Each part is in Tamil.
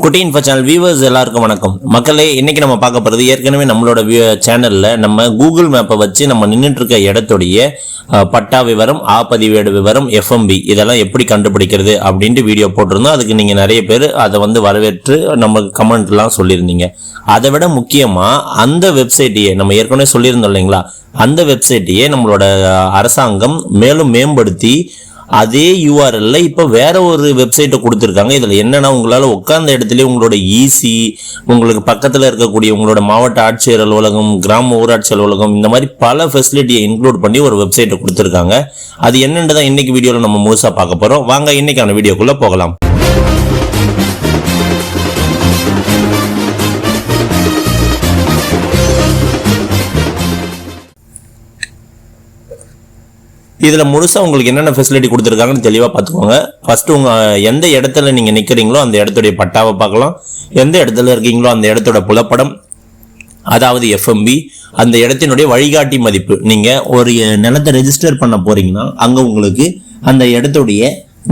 குட்டி இன்ஃபோ சேனல் வியூவர்ஸ் எல்லாருக்கும் வணக்கம். மக்களே இன்னைக்கு நம்ம பார்க்க போகிறது ஏற்கனவே நம்மளோட சேனலில் நம்ம கூகுள் மேப்பை வச்சு நம்ம நின்றுட்டு இருக்க இடத்துடைய பட்டா விவரம் ஆப்பதிவேடு விவரம் எஃப்எம்பி இதெல்லாம் எப்படி கண்டுபிடிக்கிறது அப்படின்ட்டு வீடியோ போட்டிருந்தோம். அதுக்கு நீங்கள் நிறைய பேர் அதை வந்து வரவேற்று நம்ம கமெண்ட்லாம் சொல்லியிருந்தீங்க. அதை விட முக்கியமாக அந்த வெப்சைட்டையே நம்ம ஏற்கனவே சொல்லியிருந்தோம் இல்லைங்களா? அந்த வெப்சைட்டையே நம்மளோட அரசாங்கம் மேலும் மேம்படுத்தி அதே யூஆர்எல்ல இப்போ வேற ஒரு வெப்சைட்டை கொடுத்துருக்காங்க. இதில் என்னன்னா உங்களால் உட்கார்ந்த இடத்துல உங்களோட ஈசி உங்களுக்கு பக்கத்தில் இருக்கக்கூடிய உங்களோட மாவட்ட ஆட்சியர் அலுவலகம் கிராம ஊராட்சி அலுவலகம் இந்த மாதிரி பல ஃபெசிலிட்டியை இன்க்ளூட் பண்ணி ஒரு வெப்சைட்டை கொடுத்துருக்காங்க. அது என்னென்னு தான் இன்னைக்கு வீடியோவில் நம்ம முழுசாக பார்க்க போகிறோம் வாங்க இன்னைக்கான வீடியோக்குள்ளே போகலாம். இதில் முழுசாக உங்களுக்கு என்னென்ன ஃபெசிலிட்டி கொடுத்துருக்காங்கன்னு தெளிவாக பார்த்துக்கோங்க. ஃபஸ்ட்டு உங்கள் எந்த இடத்துல நீங்கள் நிற்கிறீங்களோ அந்த இடத்துடைய பட்டாவை பார்க்கலாம். எந்த இடத்துல இருக்கீங்களோ அந்த இடத்தோட புலப்படம் அதாவது எஃப்எம்பி அந்த இடத்தினுடைய வழிகாட்டி மதிப்பு. நீங்கள் ஒரு நிலத்தை ரெஜிஸ்டர் பண்ண போகிறீங்கன்னா அங்கே உங்களுக்கு அந்த இடத்துடைய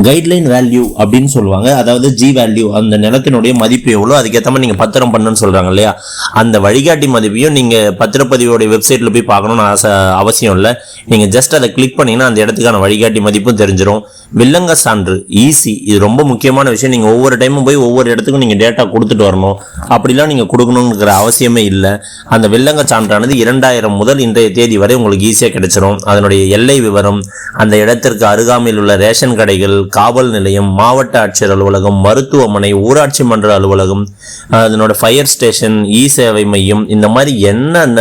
கைட்லைன் வேல்யூ அப்படின்னு சொல்லுவாங்க. அதாவது ஜி வேல்யூ அந்த நிலத்தினுடைய மதிப்பு எவ்வளோ அதுக்கேற்ற மாதிரி நீங்கள் பத்திரம் பண்ணுன்னு சொல்கிறாங்க இல்லையா? அந்த வழிகாட்டி மதிப்பையும் நீங்கள் பத்திரப்பதிவோடைய வெப்சைட்டில் போய் பார்க்கணும்னு ஆசை அவசியம் இல்லை. நீங்கள் ஜஸ்ட் அதை கிளிக் பண்ணிங்கன்னா அந்த இடத்துக்கான வழிகாட்டி மதிப்பும் தெரிஞ்சிடும் வில்லங்க சான்று ஈஸி இது ரொம்ப முக்கியமான விஷயம். நீங்கள் ஒவ்வொரு டைமும் போய் ஒவ்வொரு இடத்துக்கும் நீங்கள் டேட்டா கொடுத்துட்டு வரணும். அப்படிலாம் நீங்கள் கொடுக்கணுங்கிற அவசியமே இல்லை. அந்த வில்லங்க சான்றானது இரண்டாயிரம் முதல் இன்றைய தேதி வரை உங்களுக்கு ஈஸியாக கிடைச்சிரும். அதனுடைய எல்லை விவரம் அந்த இடத்திற்கு அருகாமையில் உள்ள ரேஷன் கடைகள் காவல் நிலையம் மாவட்ட ஆட்சியர் அலுவலகம் மருத்துவமனை ஊராட்சி மன்ற அலுவலகம் அதனோட ஃபயர் ஸ்டேஷன் இ சேவை மையம் இந்த மாதிரி என்னென்ன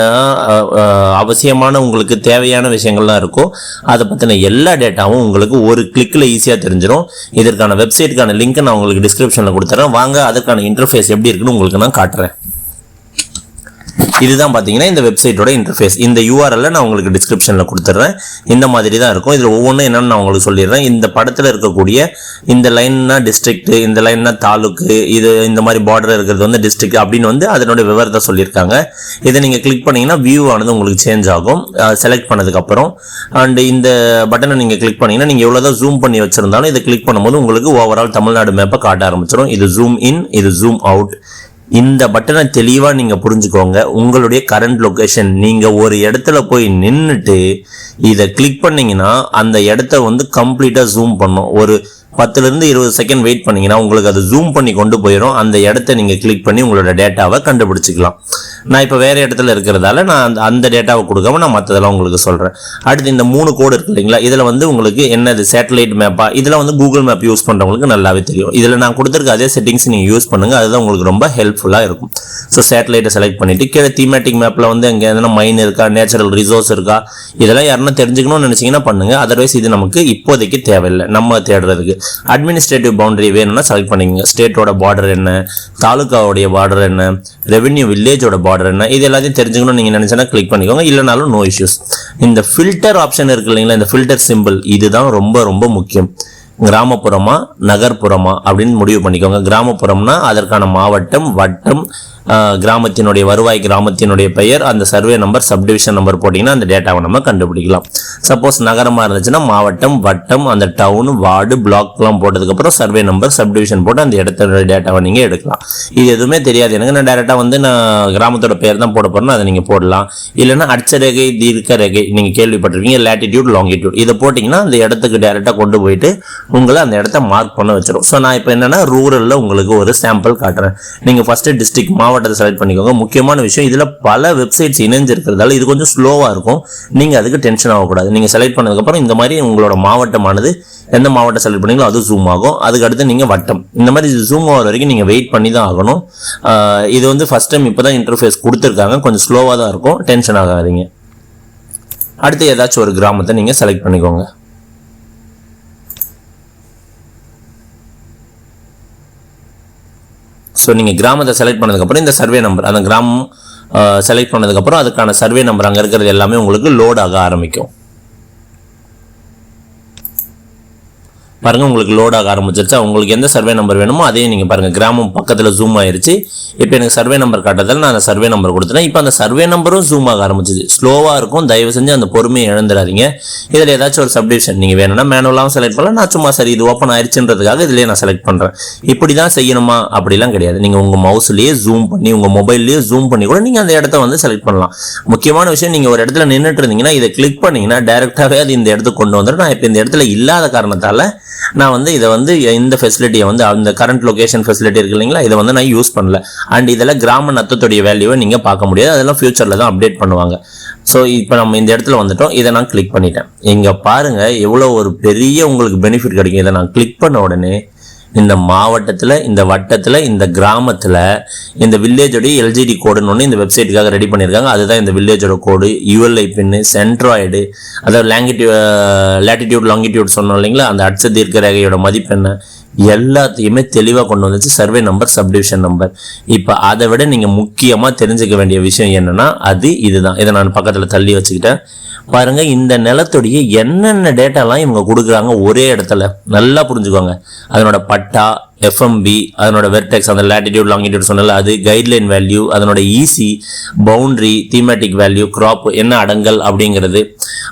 அவசியமான உங்களுக்கு தேவையான விஷயங்கள்லாம் இருக்கோ அதை பற்றின எல்லா டேட்டாவும் உங்களுக்கு ஒரு கிளிக்கில் ஈஸியாக தெரிஞ்சிடும் இதற்கான வெப்சைட்டுக்கான லிங்க் நான் உங்களுக்கு டிஸ்கிரிப்ஷனில் கொடுத்துறேன். வாங்க அதற்கான இன்டர்ஃபேஸ் எப்படி இருக்குன்னு உங்களுக்கு நான் காட்டுறேன். இதுதான் பார்த்தீங்கன்னா இந்த வெப்சைட்டோட இன்டர்ஃபேஸ் இந்த யூஆர்எல்ல நான் உங்களுக்கு டிஸ்கிரிப்ஷனில் கொடுத்துட்றேன் இந்த மாதிரி தான் இருக்கும். இதில் ஒவ்வொன்றும் என்னென்னு நான் உங்களுக்கு சொல்லிடுறேன். இந்த படத்தில் இருக்கக்கூடிய இந்த லைன்னா டிஸ்ட்ரிக்ட் இந்த லைன்னா தாலுக்கு இது இந்த மாதிரி பார்டர் இருக்கிறது வந்து டிஸ்ட்ரிக்ட் அப்படின்னு வந்து அதனோட விவரத்தை சொல்லியிருக்காங்க. இதை நீங்கள் கிளிக் பண்ணீங்கன்னா வியூ ஆனது உங்களுக்கு சேஞ்ச் ஆகும். செலக்ட் பண்ணதுக்கப்புறம். அண்ட் இந்த பட்டனை நீங்கள் கிளிக் பண்ணீங்கன்னா நீங்கள் எவ்வளோதான் ஜூம் பண்ணி வச்சிருந்தாலும் இதை கிளிக் பண்ணும்போது உங்களுக்கு ஓவரால் தமிழ்நாடு மேப்பை காட்ட ஆரம்பிச்சிடும் இது ஜூம் இன் இது ஜூம் அவுட் இந்த பட்டனை தெளிவாக நீங்கள் புரிஞ்சுக்கோங்க. உங்களுடைய கரண்ட் லொக்கேஷன் நீங்கள் ஒரு இடத்துல போய் நின்றுட்டு இதை கிளிக் பண்ணிங்கன்னா அந்த இடத்த வந்து கம்ப்ளீட்டாக ஜூம் பண்ணும். ஒரு பத்துலேருந்து இருபது செகண்ட் வெயிட் பண்ணிங்கன்னா உங்களுக்கு அது ஜூம் பண்ணி கொண்டு போயிடும் அந்த இடத்த நீங்கள் கிளிக் பண்ணி உங்களோட டேட்டாவை கண்டுபிடிச்சிக்கலாம். நான் இப்போ வேறு இடத்துல இருக்கிறதால நான் அந்த அந்த டேட்டாவை கொடுக்காம நான் மற்றதெல்லாம் உங்களுக்கு சொல்கிறேன் அடுத்து இந்த மூணு கோடு இருக்கு இல்லைங்களா? இதில் வந்து உங்களுக்கு என்னது? சேட்டலைட் மேப்பா இதில் வந்து கூகுள் மேப் யூஸ் பண்ணுறவங்களுக்கு நல்லாவே தெரியும். இதில் நான் கொடுத்துருக்க அதே செட்டிங்ஸ் நீங்கள் யூஸ் பண்ணுங்கள் அதுதான் உங்களுக்கு ரொம்ப ஹெல்ப்ஃபுல்லாக இருக்கும். ஸோ சேட்டலைட்டை செலக்ட் பண்ணிவிட்டு கீழே தீமேட்டிக் மேப்பில் வந்து எங்கே எதனா மைன் இருக்கா? நேச்சுரல் ரிசோர்ஸ் இருக்கா? இதெல்லாம் யாருன்னா தெரிஞ்சுக்கணும்னு நினச்சிங்கன்னா பண்ணுங்கள் அதர்வைஸ் இது நமக்கு இப்போதைக்கு தேவையில்லை. நம்ம தேடுறதுக்கு. அட்மினிஸ்ட்ரேட்டிவ் பவுண்டரி வேணும்னா செலக்ட் பண்ணிக்கோங்க. ஸ்டேட்டோட பார்டர் என்ன? தாலுக்காவுடைய பார்டர் என்ன? ரெவென்யூ வில்லேஜோட பார்டர் என்ன இது எல்லாத்தையும் தெரிஞ்சுக்கணும் நீங்கள் நினச்சனா கிளிக் பண்ணிக்கோங்க. இல்லைனாலும் நோ இஷ்யூஸ் இந்த ஃபில்டர் ஆப்ஷன் இருக்கு இல்லைங்களா இந்த ஃபில்டர் சிம்பிள் இதுதான் ரொம்ப ரொம்ப முக்கியம். கிராமப்புறமா நகர்ப்புறமா அப்படின்னு முடிவு பண்ணிக்கோங்க. கிராமப்புறம்னா அதற்கான மாவட்டம் வட்டம் கிராமத்தினுடைய வருவாய் கிராமத்தினுடைய பெயர் அந்த சர்வே நம்பர் சப்டிவிஷன் நம்பர் போட்டிங்கன்னா அந்த டேட்டாவை நம்ம கண்டுபிடிக்கலாம். சப்போஸ் நகரமாக இருந்துச்சுன்னா மாவட்டம் வட்டம் அந்த டவுன் வார்டு பிளாக்லாம் போட்டதுக்கப்புறம் சர்வே நம்பர் சப்டிவிஷன் போட்டு அந்த இடத்தோட டேட்டாவை நீங்கள் எடுக்கலாம். இது எதுவுமே தெரியாது. எனக்கு நான் டேரெக்டாக வந்து நான் கிராமத்தோட பேர் தான் போட போகிறேன்னா அதை நீங்கள் போடலாம். இல்லைன்னா அட்சரேகை தீர்க்க ரேகை நீங்கள் கேள்விப்பட்டிருக்கீங்க லேட்டிடியூட் லாங்கிடியூட் இதை போட்டிங்கன்னா அந்த இடத்துக்கு டேரெக்டாக கொண்டு போயிட்டு உங்களை அந்த இடத்த மார்க் பண்ண வச்சிடும் ஸோ நான் இப்போ என்னன்னா ரூரலில் உங்களுக்கு ஒரு சாம்பிள் காட்டுறேன். நீங்கள் ஃபஸ்ட்டு டிஸ்ட்ரிக்ட் மாவட்டத்தை செலக்ட் பண்ணிக்கோங்க. முக்கியமான விஷயம் இதில் பல வெப்சைட்ஸ் இணைஞ்சிருக்கிறதால இது கொஞ்சம் ஸ்லோவாக இருக்கும். நீங்கள் அதுக்கு டென்ஷன் ஆகக்கூடாது. நீங்கள் செலக்ட் பண்ணதுக்கப்புறம் இந்த மாதிரி உங்களோட மாவட்டமானது எந்த மாவட்டம் செலக்ட் பண்ணீங்களோ அது ஜூம் ஆகும். அதுக்கு அடுத்து நீங்கள் வட்டம். இந்த மாதிரி ஜூம் ஆகிற வரைக்கும் நீங்கள் வெயிட் பண்ணி தான் ஆகணும். இது வந்து ஃபஸ்ட் டைம் இப்போ தான் இன்டர்ஃபேஸ் கொடுத்துருக்காங்க. கொஞ்சம் ஸ்லோவாக தான் இருக்கும். டென்ஷன் ஆகாதீங்க. அடுத்து ஏதாச்சும் ஒரு கிராமத்தை நீங்கள் செலக்ட் பண்ணிக்கோங்க. ஸோ நீங்கள் கிராமத்தை செலக்ட் பண்ணதுக்கப்புறம் இந்த சர்வே நம்பர் அந்த கிராமம் செலக்ட் பண்ணதுக்கப்புறம் அதுக்கான சர்வே நம்பர் அங்கே இருக்கிறது எல்லாமே உங்களுக்கு லோட் ஆக ஆரம்பிக்கும். பாருங்க உங்களுக்கு லோட் ஆக ஆரம்பிச்சிருச்சு. உங்களுக்கு எந்த சர்வே நம்பர் வேணுமோ அதையும் நீங்க பாருங்க. கிராமம் பக்கத்துல ஜூம் ஆயிருச்சு. இப்போ எனக்கு சர்வே நம்பர் காட்டுறதால நான் அந்த சர்வே நம்பர் கொடுத்துட்டேன். இப்போ அந்த சர்வே நம்பரும் ஜூம் ஆக ஆரம்பிச்சிச்சு ஸ்லோவா இருக்கும். தயவு செஞ்சு அந்த பொறுமையை இழந்துடாதீங்க. இதுல ஏதாச்சும் ஒரு சப்டிவிஷன் நீங்க வேணும்னா மேனுவலாகவும் செலக்ட் பண்ணலாம். நான் சும்மா சரி இது ஓப்பன் ஆயிருச்சுன்றதுக்காக இதுலயே நான் செலக்ட் பண்றேன். இப்படி தான் செய்யணுமா? அப்படிலாம் கிடையாது. நீங்க உங்க மவுஸ்லயே ஜூம் பண்ணி உங்க மொபைல்லயே ஜூம் பண்ணி கூட நீங்க அந்த இடத்த வந்து செலக்ட் பண்ணலாம். முக்கியமான விஷயம் நீங்க ஒரு இடத்துல நின்றுட்டு இருந்தீங்கன்னா இதை கிளிக் பண்ணீங்கன்னா டைரக்டாவே அது இந்த இடத்துக்கு கொண்டு வந்துடும் நான் இப்போ இந்த இடத்துல இல்லாத காரணத்தால நான் வந்து இதை வந்து இந்த ஃபெசிலிட்டியை வந்து அந்த கரண்ட் லொகேஷன் ஃபெசிலிட்டி இருக்கு இல்லைங்களா இதை வந்து நான் யூஸ் பண்ணல. அண்ட் இதெல்லாம் கிராம நத்தத்துடைய வேல்யூவை நீங்கள் பார்க்க முடியாது. அதெல்லாம் ஃபியூச்சரில் தான் அப்டேட் பண்ணுவாங்க. ஸோ இப்போ நம்ம இந்த இடத்துல வந்துட்டோம். இதை நான் கிளிக் பண்ணிட்டேன். இங்கே பாருங்க எவ்வளோ ஒரு பெரிய உங்களுக்கு பெனிஃபிட் கிடைக்கும். இதை நான் கிளிக் பண்ண உடனே இந்த மாவட்டத்தில் இந்த வட்டத்தில் இந்த கிராமத்தில் இந்த வில்லேஜோடைய எல்ஜிடி கோடுன்னு ஒன்று இந்த வெப்சைட்டுக்காக ரெடி பண்ணியிருக்காங்க அதுதான் இந்த வில்லேஜோட கோடு யூஎல்ஐ பின்னு சென்ட்ராய்டு அதாவது லேங்கிட்யூ லேட்டிடியூட் லாங்கிடியூட் சொன்னோம் இல்லைங்களா? அந்த அட்ச தீர்க்க ரேகையோட மதிப்பு என்ன எல்லாத்தையுமே தெளிவாக கொண்டு வந்துச்சு. சர்வே நம்பர் சப்டிவிஷன் நம்பர் இப்போ அதை விட நீங்கள் முக்கியமாக தெரிஞ்சுக்க வேண்டிய விஷயம் என்னன்னா அது இதுதான். இதை நான் பக்கத்தில் தள்ளி வச்சுக்கிட்டேன். பாருங்க இந்த நிலத்துடைய என்னென்ன டேட்டாலாம் இவங்க கொடுக்குறாங்க ஒரே இடத்துல. நல்லா புரிஞ்சுக்கோங்க. அதனோட பட்டா எஃப்எம்பி அதனோட வெர்டெக்ஸ் அந்த லேட்டிடியூட் லாங்கிடியூட் சொன்னல அது கைட்லைன் வேல்யூ அதனோட EC boundary thematic value crop என்ன அடங்கல் அப்படிங்கிறது.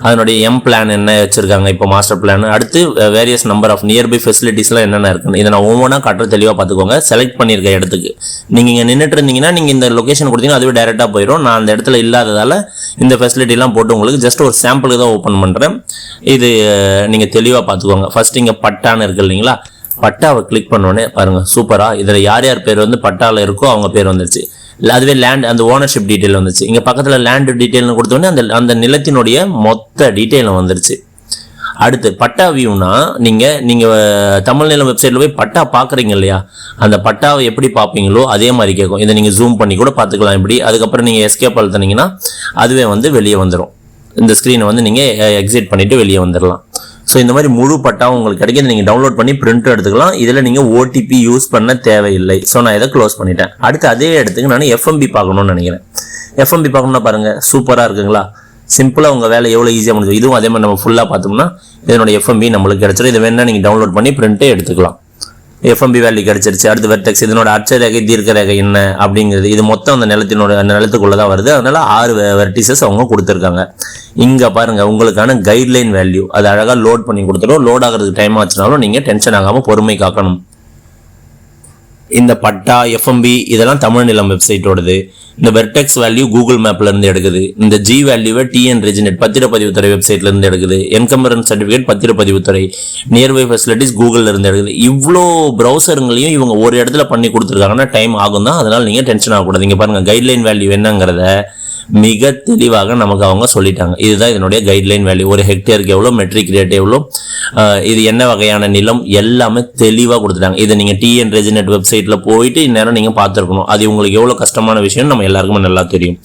அதனுடைய எம் பிளான் என்ன வச்சிருக்காங்க இப்போ மாஸ்டர் பிளான் அடுத்து வேரியஸ் நம்பர் ஆஃப் நியர்பை ஃபெசிலிட்டிஸ்லாம் என்னென்ன இருக்குன்னு. இதை நான் ஒவ்வொன்றா காட்டுற தெளிவாக பார்த்துக்கோங்க. செலக்ட் பண்ணியிருக்க இடத்துக்கு. நீங்கள் இங்கே நின்றுட்டு இருந்தீங்கன்னா நீங்கள் இந்த லொக்கேஷன் கொடுத்தீங்கன்னா அதுவே டேரெக்டாக போயிடும் நான் அந்த இடத்துல இல்லாததால் இந்த ஃபெசிலிட்டிலாம் போட்டு உங்களுக்கு ஜஸ்ட் ஒரு சாம்பிளுக்கு தான் ஓப்பன் பண்ணுறேன் இது நீங்கள் தெளிவாக பார்த்துக்கோங்க. ஃபர்ஸ்ட் இங்கே பட்டான்னு இருக்கு இல்லைங்களா? பட்டாவை கிளிக் பண்ணோடனே பாருங்கள் சூப்பராக இதில் யார் யார் பேர் வந்து பட்டாவில் இருக்கோ அவங்க பேர் வந்துருச்சு. அதுவே லேண்ட் அந்த ஓனர்ஷிப் டீட்டெயில் வந்துச்சு. இங்கே பக்கத்தில் லேண்ட் டீட்டெயில்னு கொடுத்தோடனே அந்த அந்த நிலத்தினுடைய மொத்த டீட்டெயிலும் வந்துருச்சு. அடுத்து பட்டா வியூனா நீங்கள் நீங்கள் தமிழ் நிலம் வெப்சைட்டில் போய் பட்டா பார்க்குறீங்க இல்லையா? அந்த பட்டாவை எப்படி பார்ப்பீங்களோ அதே மாதிரி கேட்கும் இதை நீங்கள் ஜூம் பண்ணி கூட பார்த்துக்கலாம் இப்படி. அதுக்கப்புறம் நீங்கள் எஸ்கேப் அழுத்தினீங்கன்னா அதுவே வந்து வெளியே வந்துடும் இந்த ஸ்க்ரீனை வந்து நீங்கள் எக்ஸிட் பண்ணிவிட்டு வெளியே வந்துடலாம் ஸோ இந்த மாதிரி முழு பட்டாவும் உங்களுக்கு கிடைக்கும். நீங்கள் டவுன்லோட் பண்ணி பிரிண்ட் எடுத்துக்கலாம். இதில் நீங்கள் ஓடிபி யூஸ் பண்ண தேவையில்லை. ஸோ நான் இதை க்ளோஸ் பண்ணிட்டேன். அடுத்து அதே இடத்துக்கு நான் எஃப்எம்பி பார்க்கணும்னு நினைக்கிறேன். எஃப்எம்பி பார்க்கணும்னா பாருங்க சூப்பராக இருக்குங்களா? சிம்பிளாக உங்கள் வேலை எவ்வளோ ஈஸியாக முடிஞ்சு இதுவும் அதே மாதிரி நம்ம ஃபுல்லாக பார்த்தோம்னா இதனுடைய எஃப்எம்பி நம்மளுக்கு கிடச்சிடும் இதை வேணால் நீங்கள் டவுன்லோட் பண்ணி பிரிண்ட்டே எடுத்துக்கலாம். எஃப்எம்பி வேல்யூ கிடச்சிருச்சு. அடுத்து வெர்டெக்ஸ் இதனோட அச்ச ரேகை தீர்க்க ரேகை என்ன அப்படிங்கிறது இது மொத்தம் அந்த நிலத்தினோட அந்த நிலத்துக்குள்ள தான் வருது. அதனால ஆறு வெர்டிசஸ் அவங்க கொடுத்துருக்காங்க. இங்கே பாருங்கள் உங்களுக்கான கைட்லைன் வேல்யூ அது அழகாக லோட் பண்ணி கொடுத்துரும் லோட் ஆகிறதுக்கு டைம் ஆச்சுனாலும் நீங்கள் டென்ஷன் ஆகாமல் பொறுமை காக்கணும். இந்த பட்டா எஃப்எம்பி இதெல்லாம் தமிழ் நிலம் வெப்சைட்டோடது இந்த வெர்டெக்ஸ் வேல்யூ கூகுள் மேப்ல இருந்து எடுக்குது. இந்த ஜி வேல்யூவை டிஎன் ரெஜினெட் பத்திரப்பதிவுத்துறை வெப்சைட்ல இருந்து எடுக்குது. என்கம்பரன்ஸ் சர்டிஃபிகேட் பத்திரப்பதிவுத்துறை நியர்பை ஃபெசிலிட்டிஸ் கூகுள்ல இருந்து எடுக்குது. இவ்வளோ ப்ரௌசருங்களையும் இவங்க ஒரு இடத்துல பண்ணி கொடுத்துருக்காங்கன்னா டைம் ஆகும் தான் அதனால நீங்க டென்ஷன் ஆகக்கூடாது. இங்க பாருங்க கைட்லைன் வேல்யூ என்னங்கிறத மிக தெளிவாக நமக்கு அவங்க சொல்லிட்டாங்க. இதுதான் இதனுடைய கைட்லைன் வேல்யூ ஒரு ஹெக்டேருக்கு எவ்வளோ மெட்ரிக் ரேட் எவ்வளோ இது என்ன வகையான நிலம் எல்லாமே தெளிவாக கொடுத்துட்டாங்க. இதை நீங்கள் டிஎன் ரெஜினெட் வெப்சைட்டில் போயிட்டு இந்நேரம் நீங்கள் பார்த்துருக்கணும். அது உங்களுக்கு எவ்வளோ கஷ்டமான விஷயம் நம்ம எல்லாருக்குமே நல்லா தெரியும்.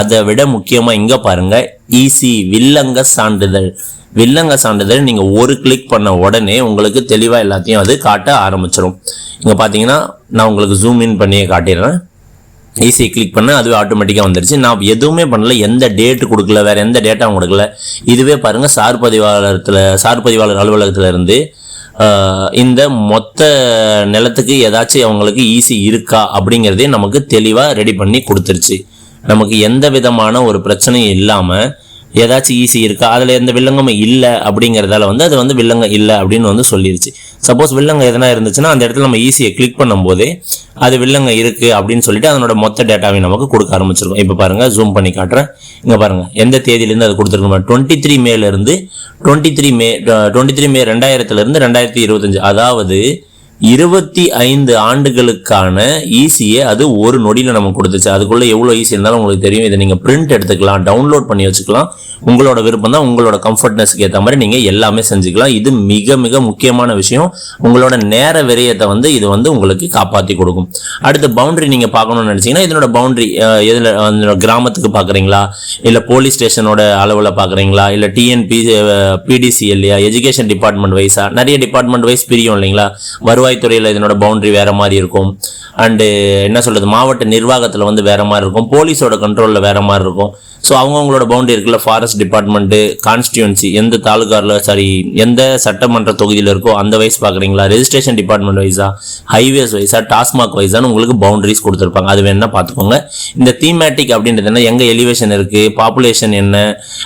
அதை விட முக்கியமாக இங்கே பாருங்க ஈசி வில்லங்க சான்றிதழ். வில்லங்க சான்றிதழ் நீங்கள் ஒரு கிளிக் பண்ண உடனே உங்களுக்கு தெளிவாக எல்லாத்தையும் அது காட்ட ஆரம்பிச்சிடும் இங்கே பார்த்தீங்கன்னா நான் உங்களுக்கு ஜூம் இன் பண்ணியே காட்டிடுறேன். ஈஸியாக கிளிக் பண்ண அதுவே ஆட்டோமேட்டிக்காக வந்துருச்சு. நான் எதுவுமே பண்ணல. எந்த டேட் கொடுக்கல வேறு எந்த டேட்டாவும் கொடுக்கல. இதுவே பாருங்கள் சார் பதிவாளரத்தில் சார் பதிவாளர் அலுவலகத்தில் இருந்து இந்த மொத்த நிலத்துக்கு ஏதாச்சும் அவங்களுக்கு ஈஸி இருக்கா அப்படிங்கிறதே நமக்கு தெளிவாக ரெடி பண்ணி கொடுத்துருச்சு. நமக்கு எந்த விதமான ஒரு பிரச்சனையும் இல்லாமல் ஏதாச்சும் ஈஸி இருக்கா? அதில் எந்த வில்லங்கமும் இல்லை அப்படிங்கிறதால வந்து அது வந்து வில்லங்கம் இல்லை அப்படின்னு வந்து சொல்லிருச்சு. சப்போஸ் வில்லங்கம் எதனா இருந்துச்சுன்னா அந்த இடத்துல நம்ம ஈஸியை கிளிக் பண்ணும்போதே அது வில்லங்கம் இருக்குது அப்படின்னு சொல்லிட்டு அதனோட மொத்த டேட்டாவையும் நமக்கு கொடுக்க ஆரம்பிச்சிருக்கும். இப்போ பாருங்க ஜூம் பண்ணி காட்டுறேன். இங்கே பாருங்க எந்த தேதியிலேருந்து அது கொடுத்துருக்கோம் டுவெண்ட்டி த்ரீ மேலேருந்து twenty three May twenty three May ரெண்டாயிரத்துலேருந்து ரெண்டாயிரத்தி இருபத்தஞ்சு. அதாவது இருபத்தி ஐந்து ஆண்டுகளுக்கான ஈஸியை அது ஒரு நொடியில் நமக்கு கொடுத்துச்சு. அதுக்குள்ளே எவ்வளோ ஈஸி இருந்தாலும் உங்களுக்கு தெரியும். இதை நீங்கள் பிரிண்ட் எடுத்துக்கலாம் டவுன்லோட் பண்ணி வச்சுக்கலாம். உங்களோட விருப்பம் தான் உங்களோட கம்ஃபர்ட்னஸ்க்கு ஏற்ற மாதிரி நீங்கள் எல்லாமே செஞ்சுக்கலாம். இது மிக மிக முக்கியமான விஷயம். உங்களோட நேர விரயத்தை வந்து இது வந்து உங்களுக்கு காப்பாற்றி கொடுக்கும். அடுத்து பவுண்டரி நீங்கள் பார்க்கணும்னு நினச்சிங்கன்னா இதனோட பவுண்டரி எதில் கிராமத்துக்கு பார்க்குறீங்களா? இல்லை போலீஸ் ஸ்டேஷனோட அளவில் பார்க்குறீங்களா? இல்லை டிஎன்பி பிடிசி இல்லையா எஜுகேஷன் டிபார்ட்மெண்ட் வைஸா நிறைய டிபார்ட்மெண்ட் வைஸ் பிரியும் இல்லைங்களா? வருவாய்த்துறையில் இதனோட பவுண்டரி வேற மாதிரி இருக்கும். அண்டு என்ன சொல்றது மாவட்ட நிர்வாகத்தில் வந்து வேற மாதிரி இருக்கும். போலீஸோட கண்ட்ரோலில் வேற மாதிரி இருக்கும். ஸோ அவங்கவுங்களோட பவுண்டரி இருக்குல்ல ஃபாரஸ்ட் டிபார்ட்மெண்ட்டு கான்ஸ்டியூன்சி எந்த தாலுகாரில் சாரி எந்த சட்டமன்ற தொகுதியில் இருக்கோ அந்த வைஸ் பார்க்குறீங்களா ரெஜிஸ்ட்ரேஷன் டிபார்ட்மெண்ட் வைஸா ஹைவேஸ் வைஸா டாஸ்மாக் வைஸான்னு உங்களுக்கு பவுண்டரிஸ் கொடுத்துருப்பாங்க. அது வேணால் பார்த்துக்கோங்க இந்த தீமேட்டிக் அப்படின்றது என்ன? எங்கே எலிவேஷன் இருக்குது பாப்புலேஷன் என்ன?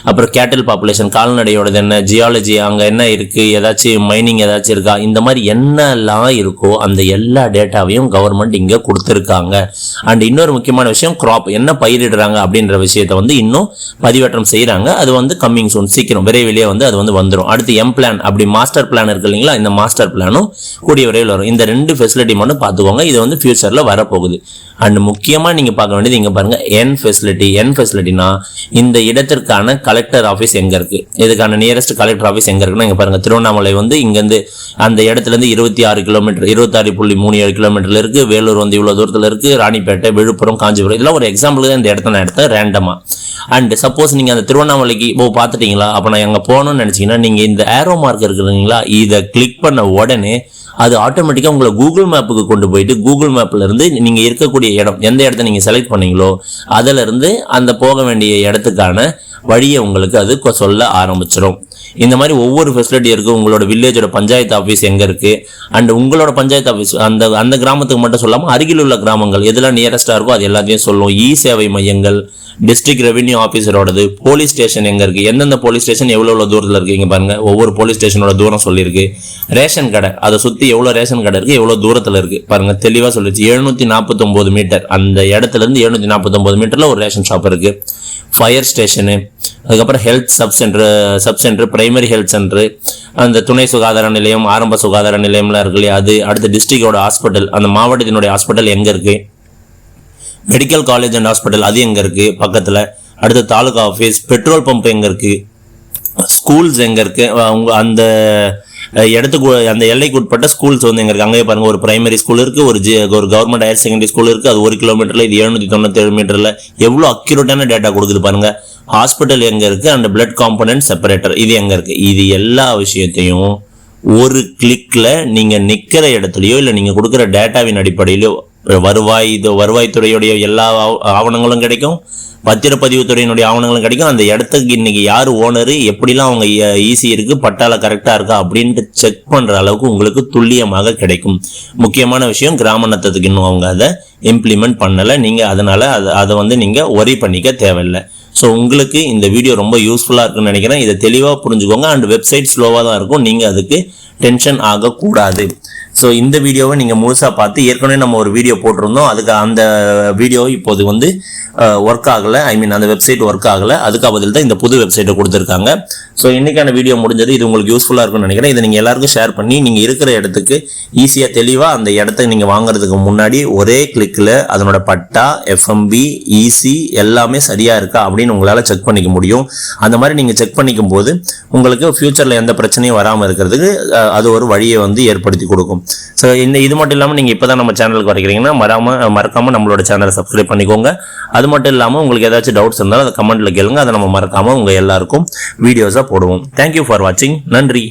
அப்புறம் கேட்டல் பாப்புலேஷன் கால்நடையோடது என்ன? ஜியாலஜி அங்கே என்ன இருக்குது ஏதாச்சும் மைனிங் ஏதாச்சும் இருக்கா? இந்த மாதிரி என்னெல்லாம் இருக்கோ அந்த எல்லா டேட்டாவையும் கவர்மெண்ட் இங்கே கொடுத்துருக்காங்க. அண்ட் இன்னொரு முக்கியமான விஷயம் கிராப் என்ன பயிரிடுறாங்க அப்படின்ற விஷயத்தை வந்து இன்னும் பதிவேற்றம் செய்கிறாங்க அது வந்து கம்மிங் சூன் சீக்கிரம் விரைவிலேயே வந்து அது வந்து வந்துடும் அடுத்து எம் பிளான் அப்படி மாஸ்டர் பிளான் இருக்கு இல்லைங்களா? இந்த மாஸ்டர் பிளானும் கூடிய விரைவில் வரும். இந்த ரெண்டு ஃபெசிலிட்டி மட்டும் பார்த்துக்கோங்க. இது வந்து ஃபியூச்சரில் வரப்போகுது. அண்ட் முக்கியமாக நீங்கள் பார்க்க வேண்டியது இங்கே பாருங்கள் என் ஃபெசிலிட்டி என் ஃபெசிலிட்டினா இந்த இடத்திற்கான கலெக்டர் ஆஃபீஸ் எங்கே இருக்குது இதுக்கான நியரஸ்ட் கலெக்டர் ஆஃபீஸ் எங்கே இருக்குன்னா இங்கே பாருங்கள் திருவண்ணாமலை வந்து இங்கேருந்து அந்த இடத்துலேருந்து இருபத்தி ஆறு கிலோமீட்டர் இருபத்தாறு புள்ளி மூணு ஏழு கிலோமீட்டரில் இருக்குது வேலூர் வந்து இவ்வளோ தூரத்தில் இருக்குது ராணிப்பேட்டை விழுப்புரம் காஞ்சிபுரம். இதெல்லாம் ஒரு எக்ஸாம்பிள் தான் இந்த இடத்த நான் எடுத்தேன். ரேண்டமாக அண்ட் சப்போஸ் நீங்கள் அந்த திருவண்ணாமலைக்கு இப்போ பார்த்துட்டீங்களா? அப்போ நான் அங்கே போகணும்னு நினச்சிங்கன்னா நீங்கள் இந்த ஏரோ மார்க் இருக்குதுங்களா இதை கிளிக் பண்ண உடனே அது ஆட்டோமேட்டிக்காக உங்களை கூகுள் மேப்புக்கு கொண்டு போயிட்டு கூகுள் மேப்லேருந்து நீங்கள் இருக்கக்கூடிய இடம் எந்த இடத்த நீங்கள் செலக்ட் பண்ணீங்களோ அதிலிருந்து அந்த போக வேண்டிய இடத்துக்கான வழியை உங்களுக்கு அது கொ- சொல்ல ஆரம்பிச்சிடும் இந்த மாதிரி ஒவ்வொரு ஃபெசிலிட்டி இருக்குது உங்களோட வில்லேஜோட பஞ்சாயத்து ஆஃபீஸ் எங்கே இருக்குது அண்ட் உங்களோட பஞ்சாயத்து ஆஃபீஸ் அந்த அந்த கிராமத்துக்கு மட்டும் சொல்லாமல் அருகில் உள்ள கிராமங்கள் எதெல்லாம் நியரஸ்ட்டாக இருக்கோ அது எல்லாத்தையும் சொல்லும். இ சேவை மையங்கள் டிஸ்ட்ரிக்ட் ரெவென்யூ ஆஃபீஸரோடது போலீஸ் ஸ்டேஷன் எங்கே இருக்குது எந்தெந்த போலீஸ் ஸ்டேஷன் எவ்வளோ எவ்வளோ தூரத்தில் இருக்குங்க பாருங்கள் ஒவ்வொரு போலீஸ் ஸ்டேஷனோட தூரம் சொல்லியிருக்கு. ரேஷன் கடை அதை சுற்றி எவ்வளோ ரேஷன் கடை இருக்குது எவ்வளோ தூரத்தில் இருக்குது பாருங்கள் தெளிவாக சொல்லிடுச்சு எழுநூற்றி நாற்பத்தொம்போது மீட்டர். அந்த இடத்துலேருந்து எழுநூற்றி நாற்பத்தொம்போது மீட்டரில் ஒரு ரேஷன் ஷாப் இருக்குது ஃபயர் ஸ்டேஷனு அதுக்கப்புறம் health sub centre sub centre primary health centre அந்த துணை சுகாதார நிலையம் ஆரம்ப சுகாதார நிலையம்லாம் இருக்கு இல்லையா? அது அடுத்த டிஸ்ட்ரிக்டோட ஹாஸ்பிட்டல் அந்த மாவட்டத்தினுடைய ஹாஸ்பிட்டல் எங்கே இருக்குது மெடிக்கல் காலேஜ் அண்ட் ஹாஸ்பிட்டல் அது எங்கே இருக்குது பக்கத்தில். அடுத்து தாலுகா ஆஃபீஸ் பெட்ரோல் பம்ப் எங்கே இருக்குது ஸ்கூல்ஸ் எங்கே இருக்குது அவங்க அந்த இடத்துக்கு அந்த எல்லைக்கு உட்பட்ட ஸ்கூல்ஸ் வந்து எங்க இருக்கு. அங்கேயே பாருங்க ஒரு பிரைமரி ஸ்கூல் இருக்குது ஒரு ஒரு கவர்மெண்ட் ஹையர் செகண்டரி ஸ்கூல் இருக்கு. அது ஒரு கிலோமீட்டரில் இது எழுநூற்றி தொண்ணூத்தேழு மீட்டர்ல எவ்வளோ அக்யூரேட்டான டேட்டா கொடுக்குது பாருங்கள் ஹாஸ்பிட்டல் எங்கே இருக்குது அண்ட் பிளட் காம்பனன்ட் செப்பரேட்டர் இது எங்கே இருக்குது இது எல்லா விஷயத்தையும் ஒரு கிளிக்ல நீங்கள் நிற்கிற இடத்துலையோ இல்லை நீங்கள் கொடுக்குற டேட்டாவின் அடிப்படையிலோ வருவாய் இது வருவாய்த்துறையுடைய எல்லா ஆவணங்களும் கிடைக்கும். பத்திரப்பதிவுத்துறையினுடைய ஆவணங்களும் கிடைக்கும். அந்த இடத்துக்கு இன்னைக்கு யார் ஓனரு எப்படிலாம் அவங்க ஈஸி இருக்கு பட்டால கரெக்டாக இருக்கா அப்படின்ட்டு செக் பண்ணுற அளவுக்கு உங்களுக்கு துல்லியமாக கிடைக்கும். முக்கியமான விஷயம் கிராம நத்தத்துக்கு இன்னும் அவங்க அதை இம்ப்ளிமெண்ட் பண்ணலை. நீங்கள் அதனால் அதை அதை வந்து நீங்கள் ஒரி பண்ணிக்க தேவையில்லை. ஸோ உங்களுக்கு இந்த வீடியோ ரொம்ப யூஸ்ஃபுல்லாக இருக்குன்னு நினைக்கிறேன். இதை தெளிவாக புரிஞ்சுக்கோங்க. அண்ட் வெப்சைட் ஸ்லோவாக தான் இருக்கும். நீங்கள் அதுக்கு டென்ஷன் ஆகக்கூடாது. ஸோ இந்த வீடியோவை நீங்கள் முழுசாக பார்த்து ஏற்கனவே நம்ம ஒரு வீடியோ போட்டிருந்தோம். அதுக்கு அந்த வீடியோ இப்போது வந்து ஒர்க் ஆகலை. ஐ மீன் அந்த வெப்சைட் ஒர்க் ஆகலை. அதுக்கு பதில் தான் இந்த புது வெப்சைட்டை கொடுத்துருக்காங்க. ஸோ இன்றைக்கான வீடியோ முடிஞ்சது. இது உங்களுக்கு யூஸ்ஃபுல்லாக இருக்கும்னு நினைக்கிறேன். இதை நீங்கள் எல்லாருக்கும் ஷேர் பண்ணி நீங்கள் இருக்கிற இடத்துக்கு ஈஸியாக தெளிவாக அந்த இடத்த நீங்கள் வாங்குறதுக்கு முன்னாடி ஒரே கிளிக்கில் அதனோட பட்டா எஃப்எம்பி இசி எல்லாமே சரியாக இருக்கா அப்படின்னு உங்களால் செக் பண்ணிக்க முடியும். அந்த மாதிரி நீங்கள் செக் பண்ணிக்கும் போது உங்களுக்கு ஃப்யூச்சரில் எந்த பிரச்சனையும் வராமல் இருக்கிறதுக்கு அது ஒரு வழியை வந்து ஏற்படுத்தி கொடுக்கும். ஸோ இந்த இது மட்டும் இல்லாமல் நீங்கள் இப்போ தான் நம்ம சேனலுக்கு வரைக்கிறீங்கன்னா மறாமல் மறக்காமல் நம்மளோட சேனலை சப்ஸ்கிரைப் பண்ணிக்கோங்க. அது மட்டும் இல்லாமல் உங்களுக்கு ஏதாச்சும் டவுட்ஸ் இருந்தாலும் அதை கமெண்ட்டில் கேளுங்க. அதை நம்ம மறக்காமல் உங்கள் எல்லாருக்கும் வீடியோஸாக போடுவோம். தேங்க்யூ ஃபார் வாட்சிங் நன்றி.